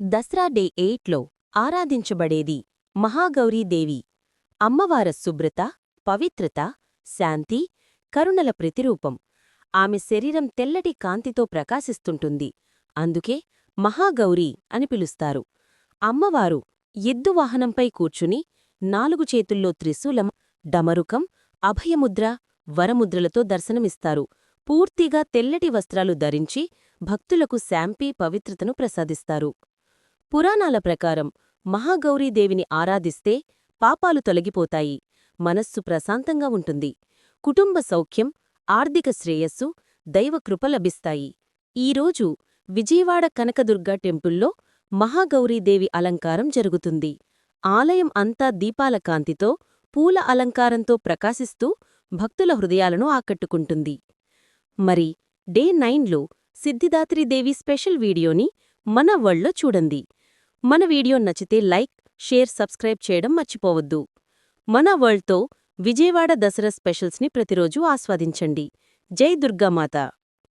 Dasara day ఎయిట్లో ఆరాధించబడేది మహాగౌరీదేవి అమ్మవార శుభ్రత పవిత్రత శాంతి కరుణల ప్రతిరూపం. ఆమె శరీరం తెల్లటి కాంతితో ప్రకాశిస్తుంటుంది. అందుకే మహాగౌరీ అని పిలుస్తారు. అమ్మవారు ఎద్దు వాహనంపై కూర్చుని నాలుగు చేతుల్లో త్రిశూలం డమరుకం అభయముద్ర వరముద్రలతో దర్శనమిస్తారు. పూర్తిగా తెల్లటి వస్త్రాలు ధరించి భక్తులకు శాంపి పవిత్రతను ప్రసాదిస్తారు. పురాణాల ప్రకారం మహాగౌరీదేవిని ఆరాధిస్తే పాపాలు తొలగిపోతాయి మనస్సు ప్రశాంతంగా ఉంటుంది. కుటుంబ సౌఖ్యం ఆర్థిక శ్రేయస్సు దైవకృప లభిస్తాయి. ఈరోజు విజయవాడ కనకదుర్గ టెంపుల్లో మహాగౌరీదేవి అలంకారం జరుగుతుంది. ఆలయం అంతా దీపాల కాంతితో పూల అలంకారంతో ప్రకాశిస్తూ భక్తుల హృదయాలను ఆకట్టుకుంటుంది. మరి డే నైన్లో సిద్ధిదాత్రిదేవి స్పెషల్ వీడియోని మన వళ్ళో చూడండి. మన వీడియో నచ్చితే లైక్ షేర్ సబ్స్క్రైబ్ చేయడం మర్చిపోవద్దు. మన వరల్డ్తో విజయవాడ దసరా స్పెషల్స్ని ప్రతిరోజూ ఆస్వాదించండి. జై దుర్గామాత.